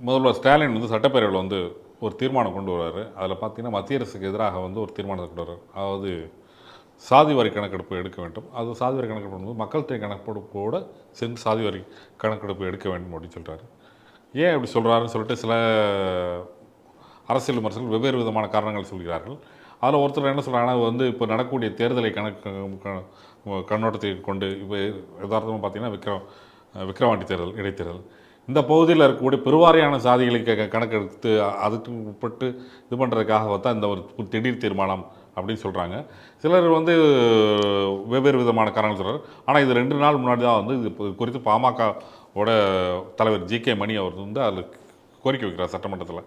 முதல்வர் ஸ்டாலின் வந்து சட்டப்பேரவையில் வந்து ஒரு தீர்மானம் கொண்டு வர்றாரு. அதில் பார்த்தீங்கன்னா மத்திய அரசுக்கு எதிராக வந்து ஒரு தீர்மானத்தை கொண்டு வர்றாரு. அதாவது சாதி வரி கணக்கெடுப்பு எடுக்க வேண்டும். அது சாதி வரி கணக்கெடுப்பு வந்து மக்கள் தொகை கணக்கெடுப்போட சேர்ந்து சாதி வரி கணக்கெடுப்பு எடுக்க வேண்டும் அப்படின்னு சொல்கிறாரு ஏன் அப்படி சொல்கிறாருன்னு சொல்லிட்டு சில அரசியல் விமர்சகர்கள் வெவ்வேறு விதமான காரணங்கள் சொல்கிறார்கள். அதில் ஒருத்தர் என்ன சொல்கிறாங்கன்னா வந்து இப்போ நடக்கக்கூடிய தேர்தலை கணக்கு க- கண்ணோட்டத்தை கொண்டு இப்போ யதார்த்தமாக பார்த்தீங்கன்னா விக்ரம் விக்ரவாண்டி தேர்தல் இடைத்தேர்தல். இந்த பகுதியில் இருக்கக்கூடிய பெருவாரியான சாதிகளுக்கு கணக்கெடுத்து அதுக்கு உட்பட்டு இது பண்ணுறதுக்காக தான் இந்த ஒரு திடீர் தீர்மானம் அப்படின்னு சொல்கிறாங்க சிலர் வந்து வெவ்வேறு விதமான காரணங்கள் சொல்கிறார் ஆனால் இது ரெண்டு நாள் முன்னாடி தான் வந்து இது குறித்து பாமகவோட தலைவர் ஜி கே மணி அவர் வந்து அதில் கோரிக்கை வைக்கிறார் சட்டமன்றத்தில்.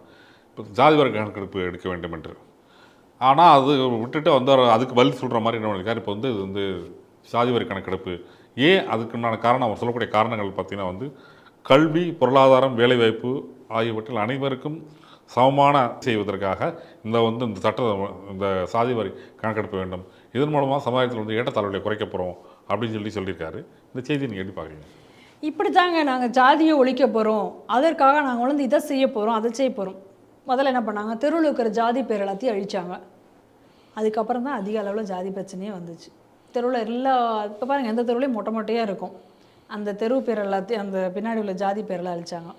இப்போ ஜாதி வர்க்க கணக்கெடுப்பு எடுக்க வேண்டும் என்று. ஆனால் அது விட்டுட்டு வந்து அதுக்கு பதில் சொல்கிற மாதிரி என்ன பண்ணியிருக்காரு இப்போ வந்து இது வந்து சாதி வரி கணக்கெடுப்பு. ஏன் அதுக்குண்டான காரணம்? அவர் சொல்லக்கூடிய காரணங்கள் பார்த்தீங்கன்னா வந்து கல்வி பொருளாதாரம் வேலைவாய்ப்பு ஆகியவற்றில் அனைவருக்கும் சமமான செய்வதற்காக இந்த வந்து இந்த சட்ட இந்த சாதி வரி கணக்கெடுப்ப வேண்டும். இதன் மூலமாக சமுதாயத்தில் வந்து ஏற்றத்தாழ்வுகளை குறைக்க போகிறோம் அப்படின்னு சொல்லி சொல்லியிருக்காரு. இந்த செய்தியை நீங்கள் எப்படி பார்க்குறீங்க? இப்படி தாங்க நாங்கள் ஜாதியை ஒழிக்க போகிறோம் அதற்காக நாங்கள் வந்து இதை செய்ய போகிறோம் அதை செய்ய போகிறோம் முதல்ல என்ன பண்ணாங்க? தெருவில் இருக்கிற ஜாதி பேர் எல்லாத்தையும் அழிச்சாங்க. அதுக்கப்புறம் தான் அதிக அளவில் ஜாதி பிரச்சனையே வந்துச்சு. தெருவில் எல்லா இப்போ பாருங்கள் எந்த தெருவிலையும் மொட்டை மொட்டையாக இருக்கும். அந்த தெரு பேர் எல்லாத்தையும் அந்த பின்னாடி உள்ள ஜாதி பேரெல்லாம் அழிச்சாங்க.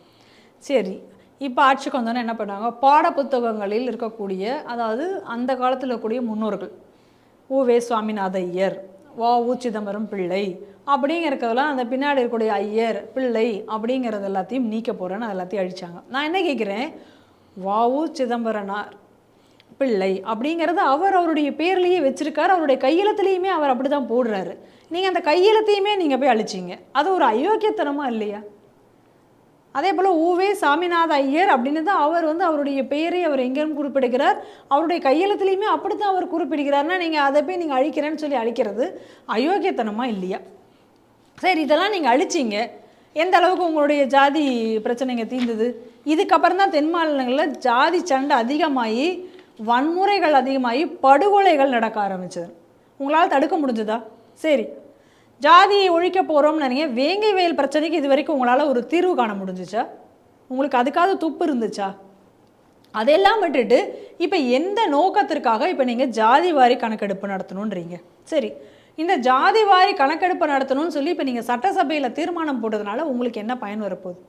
சரி இப்போ ஆட்சிக்கு வந்தோன்னே என்ன பண்ணாங்க? பாட புத்தகங்களில் இருக்கக்கூடிய அதாவது அந்த காலத்தில் இருக்கக்கூடிய முன்னோர்கள் உவே சுவாமிநாத ஐயர் வா உ சிதம்பரம் பிள்ளை அப்படிங்கிறதெல்லாம் அந்த பின்னாடி இருக்கக்கூடிய ஐயர் பிள்ளை அப்படிங்கிறது எல்லாத்தையும் நீக்க போகிறேன்னு அது எல்லாத்தையும் அழிச்சாங்க. நான் என்ன கேட்குறேன் வாவு சிதம்பரனார் பிள்ளை அப்படிங்கிறது அவர் அவருடைய பேர்லேயே வச்சுருக்கார். அவருடைய கையெழுத்துலேயுமே அவர் அப்படி தான் போடுறாரு. நீங்கள் அந்த கையெழுத்தையுமே நீங்கள் போய் அழிச்சிங்க. அது ஒரு அயோக்கியத்தனமாக இல்லையா? அதே போல் ஊவே சாமிநாத ஐயர் அப்படின்னு தான் அவர் வந்து அவருடைய பெயரை அவர் எங்கேயும் குறிப்பிடுகிறார். அவருடைய கையெழுத்துலேயுமே அப்படி தான் அவர் குறிப்பிடுகிறார்னா நீங்கள் அதை போய் நீங்கள் அழிக்கிறேன்னு சொல்லி அழிக்கிறது அயோக்கியத்தனமாக இல்லையா? சரி இதெல்லாம் நீங்கள் அழிச்சிங்க. எந்த அளவுக்கு உங்களுடைய ஜாதி பிரச்சனைங்க தீர்ந்தது? இதுக்கப்புறம் தான் தென் மாநிலங்களில் ஜாதி சண்டை அதிகமாகி வன்முறைகள் அதிகமாகி படுகொலைகள் நடக்க ஆரம்பிச்சது. உங்களால் தடுக்க முடிஞ்சதா? சரி ஜாதியை ஒழிக்க போகிறோம்னு நினைங்க. வேங்கை வயல் பிரச்சனைக்கு இது வரைக்கும் உங்களால் ஒரு தீர்வு காண முடிஞ்சிச்சா? உங்களுக்கு அதுக்காவது துப்பு இருந்துச்சா? அதெல்லாம் விட்டுட்டு இப்போ எந்த நோக்கத்திற்காக இப்போ நீங்கள் ஜாதி வாரி கணக்கெடுப்பு நடத்தணுன்றீங்க சரி இந்த ஜாதி வாரி கணக்கெடுப்பு நடத்தணும்னு சொல்லி இப்போ நீங்கள் சட்டசபையில் தீர்மானம் போட்டதுனால உங்களுக்கு என்ன பயன் வரப்போகுது?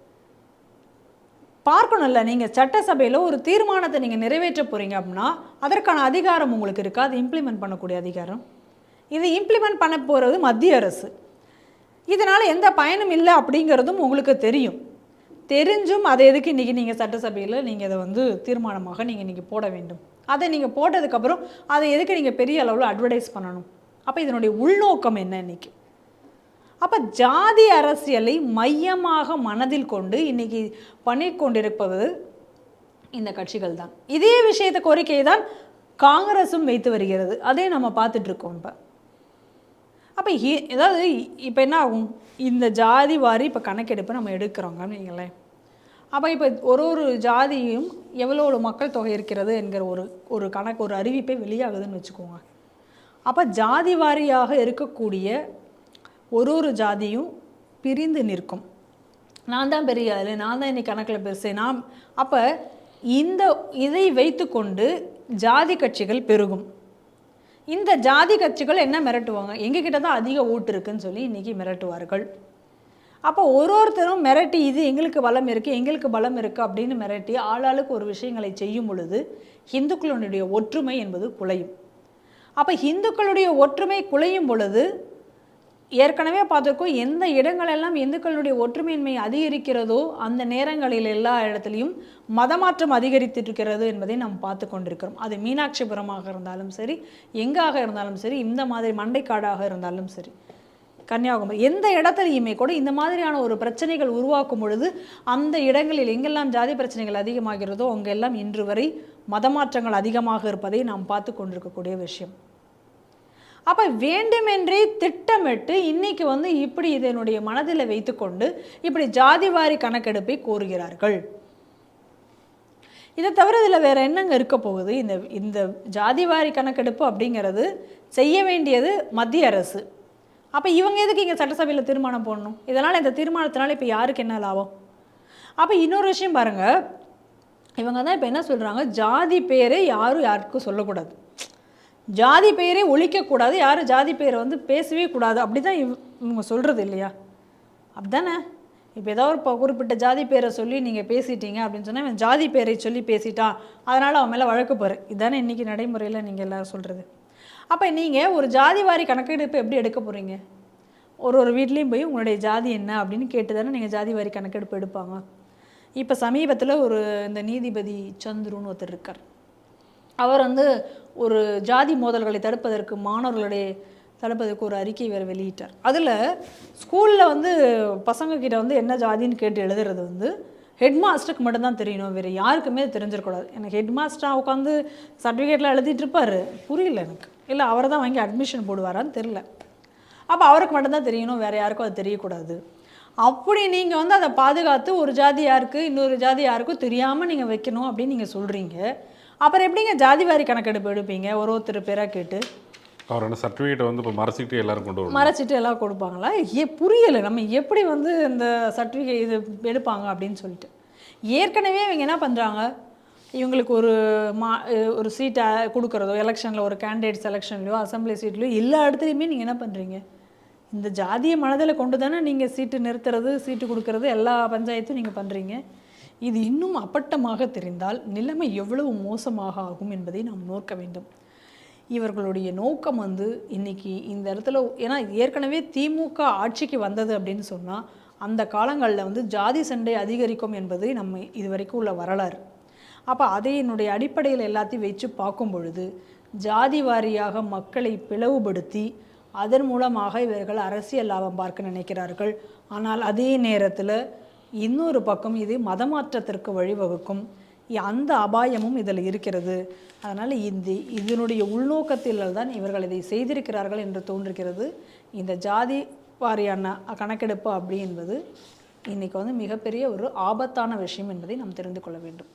பார்க்கணும்ல நீங்கள் சட்டசபையில் ஒரு தீர்மானத்தை நீங்கள் நிறைவேற்ற போகிறீங்க அப்படின்னா அதற்கான அதிகாரம் உங்களுக்கு இருக்குது அது இம்ப்ளிமெண்ட் பண்ணக்கூடிய அதிகாரம்? இதை இம்ப்ளிமெண்ட் பண்ண போகிறது மத்திய அரசு. இதனால் எந்த பயனும் இல்லை அப்படிங்கிறதும் உங்களுக்கு தெரியும். தெரிஞ்சும் அதை எதுக்கு இன்றைக்கி நீங்கள் சட்டசபையில் நீங்கள் இதை வந்து தீர்மானமாக நீங்கள் இன்றைக்கி போட வேண்டும். அதை நீங்கள் போட்டதுக்கப்புறம் அதை எதுக்கு நீங்கள் பெரிய அளவில் அட்வர்டைஸ் பண்ணணும்? அப்போ இதனுடைய உள்நோக்கம் என்ன இன்னைக்கு? அப்போ ஜாதி அரசியலை மையமாக மனதில் கொண்டு இன்னைக்கு பண்ணி கொண்டிருப்பது இந்த கட்சிகள் தான் இதே விஷயத்தை கோரிக்கையை தான் காங்கிரஸும் வைத்து வருகிறது. அதே நம்ம பார்த்துட்ருக்கோம் இப்போ. அப்போ ஏதாவது இப்போ என்ன ஆகும்? இந்த ஜாதி வாரி இப்போ கணக்கெடுப்பு நம்ம எடுக்கிறோங்கன்னு வைங்களேன். அப்போ இப்போ ஒரு ஒரு ஜாதியும் எவ்வளோ மக்கள் தொகை இருக்கிறது என்கிற ஒரு ஒரு கணக்கு ஒரு அறிவிப்பை வெளியாகுதுன்னு வச்சுக்கோங்க. அப்போ ஜாதி வாரியாக இருக்கக்கூடிய ஒரு ஒரு ஜாதியும் பிரிந்து நிற்கும். நான் தான் பெரிய ஆளு நான் தான் இன்னைக்கு கணக்கில் பெருசு நான் அப்போ இந்த இதை வைத்துக்கொண்டு ஜாதி கட்சிகள் பெருகும். இந்த ஜாதி கட்சிகள் என்ன மிரட்டுவாங்க? எங்ககிட்ட தான் அதிக ஓட்டு இருக்குன்னு சொல்லி இன்றைக்கி மிரட்டுவார்கள். அப்போ ஒரு ஒருத்தரும் மிரட்டி இது எங்களுக்கு பலம் இருக்குது எங்களுக்கு பலம் இருக்குது அப்படின்னு மிரட்டி ஆளாளுக்கு ஒரு விஷயங்களை செய்யும் பொழுது இந்துக்களுடைய ஒற்றுமை என்பது குலையும். அப்போ இந்துக்களுடைய ஒற்றுமை குலையும் பொழுது ஏற்கனவே பார்த்துருக்கோம் எந்த இடங்களெல்லாம் இந்துக்களுடைய ஒற்றுமையின்மை அதிகரிக்கிறதோ அந்த நேரங்களில் எல்லா இடத்துலையும் மதமாற்றம் அதிகரித்திருக்கிறது இருக்கிறது என்பதை நாம் பார்த்து கொண்டிருக்கிறோம். அது மீனாட்சிபுரமாக இருந்தாலும் சரி எங்காக இருந்தாலும் சரி இந்த மாதிரி மண்டைக்காடாக இருந்தாலும் சரி கன்னியாகுமரி எந்த இடத்துலையுமே கூட இந்த மாதிரியான ஒரு பிரச்சனைகள் உருவாக்கும் பொழுது அந்த இடங்களில் எங்கெல்லாம் ஜாதி பிரச்சனைகள் அதிகமாகிறதோ அங்கெல்லாம் இன்று வரை மதமாற்றங்கள் அதிகமாக இருப்பதை நாம் பார்த்து கொண்டிருக்கக்கூடிய விஷயம். அப்போ வேண்டுமென்றே திட்டமிட்டு இன்னைக்கு வந்து இப்படி இதனுடைய மனதில் வைத்துக்கொண்டு இப்படி ஜாதிவாரி கணக்கெடுப்பை கோருகிறார்கள். இதை தவிர இதில் வேறு என்னங்க இருக்க போகுது? இந்த இந்த ஜாதிவாரி கணக்கெடுப்பு அப்படிங்கிறது செய்ய வேண்டியது மத்திய அரசு. அப்போ இவங்க எதுக்கு இங்கே சட்டசபையில் தீர்மானம் போடணும்? இதனால் இந்த தீர்மானத்தினால இப்போ யாருக்கு என்ன லாபம்? அப்போ இன்னொரு விஷயம் பாருங்கள் இவங்க தான் இப்போ என்ன சொல்கிறாங்க ஜாதி பேரை யாரும் யாருக்கும் சொல்லக்கூடாது. ஜாதி பெயரே ஒழிக்கக்கூடாது. யாரும் ஜாதி பெயரை வந்து பேசவே கூடாது. அப்படி தான் இவ் இவங்க சொல்கிறது இல்லையா? அப்படிதானே? இப்போ ஏதோ ஒரு குறிப்பிட்ட ஜாதி பேரை சொல்லி நீங்கள் பேசிட்டீங்க அப்படின்னு சொன்னால் இவன் ஜாதி பேரை சொல்லி பேசிட்டான். அதனால் அவன் மேலே வழக்கு போகிற இதுதானே இன்றைக்கி நடைமுறையில் நீங்கள் எல்லோரும் சொல்கிறது அப்போ நீங்கள் ஒரு ஜாதி வாரி கணக்கெடுப்பு எப்படி எடுக்க போகிறீங்க ஒரு ஒரு வீட்லேயும் போய் உங்களுடைய ஜாதி என்ன அப்படின்னு கேட்டு தானே நீங்கள் ஜாதி வாரி கணக்கெடுப்பு எடுப்பாங்க. இப்போ சமீபத்தில் ஒரு இந்த நீதிபதி சந்துருன்னு ஒருத்தர் இருக்கார். அவர் வந்து ஒரு ஜாதி மோதல்களை தடுப்பதற்கு மாணவர்களுடைய தடுப்பதற்கு ஒரு அறிக்கை வேறு வெளியிட்டார். அதில் ஸ்கூலில் வந்து பசங்கக்கிட்ட வந்து என்ன ஜாதின்னு கேட்டு எழுதுறது வந்து ஹெட் மாஸ்டருக்கு மட்டும்தான் தெரியணும் வேறு யாருக்குமே தெரிஞ்சிடக்கூடாது. எனக்கு ஹெட் மாஸ்டராக உட்காந்து சர்டிஃபிகேட்லாம் எழுதிட்டு இருப்பார். புரியல எனக்கு. இல்லை அவரை தான் வாங்கி அட்மிஷன் போடுவாரான்னு தெரில அப்போ அவருக்கு மட்டும்தான் தெரியணும் வேறு யாருக்கும் அது தெரியக்கூடாது. அப்படி நீங்கள் வந்து அதை பாதுகாத்து ஒரு ஜாதி யாருக்கு இன்னொரு ஜாதி யாருக்கும் தெரியாமல் நீங்கள் வைக்கணும் அப்படின்னு நீங்கள் சொல்கிறீங்க அப்புறம் எப்படிங்க ஜாதி வாரி கணக்கெடுப்பு எடுப்பீங்க? ஒரு ஒருத்தர் பேராக கேட்டு. அவர் என்ன சர்டிஃபிகேட்டை வந்து இப்போ மறைச்சிக்கிட்டு எல்லாரும் கொண்டு வரணும். மறைச்சிட்டு எல்லாம் கொடுப்பாங்களா? ஏ புரியலை. நம்ம எப்படி வந்து இந்த சர்டிஃபிகேட் இது எடுப்பாங்க அப்படின்னு சொல்லிட்டு. ஏற்கனவே இவங்க என்ன பண்ணுறாங்க இவங்களுக்கு ஒரு மா ஒரு சீட்டை கொடுக்குறதோ எலெக்ஷனில் ஒரு கேண்டிடேட் செலெக்ஷன்லையோ அசம்பிளி சீட்லையோ எல்லா இடத்துலையுமே நீங்கள் என்ன பண்ணுறீங்க இந்த ஜாதியை மனதில் கொண்டு தானே நீங்கள் சீட்டு நிறுத்துறது சீட்டு கொடுக்கறது எல்லா பஞ்சாயத்தும் நீங்கள் பண்ணுறீங்க இது இன்னும் அப்பட்டமாக தெரிந்தால் நிலைமை எவ்வளவு மோசமாக ஆகும் என்பதை நாம் நோக்க வேண்டும். இவர்களுடைய நோக்கம் வந்து இன்னைக்கு இந்த இடத்துல ஏன்னா ஏற்கனவே திமுக ஆட்சிக்கு வந்தது அப்படின்னு சொன்னால் அந்த காலங்களில் வந்து ஜாதி சண்டை அதிகரிக்கும் என்பது நம்ம இது வரைக்கும் உள்ள வரலாறு. அப்போ அதை என்னுடைய அடிப்படையில் எல்லாத்தையும் வச்சு பார்க்கும் பொழுது ஜாதி வாரியாக மக்களை பிளவுபடுத்தி அதன் மூலமாக இவர்கள் அரசியல் லாபம் பார்க்க நினைக்கிறார்கள். ஆனால் அதே நேரத்தில் இன்னொரு பக்கம் இது மதமாற்றத்திற்கு வழிவகுக்கும். அந்த அபாயமும் இதில் இருக்கிறது. அதனால் இந்த இதனுடைய உள்நோக்கத்தில் தான் இவர்கள் இதை செய்திருக்கிறார்கள் என்று தோன்றுகிறது. இந்த ஜாதி வாரியான கணக்கெடுப்பு அப்படி என்பது இன்றைக்கி வந்து மிகப்பெரிய ஒரு ஆபத்தான விஷயம் என்பதை நாம் தெரிந்து கொள்ள வேண்டும்.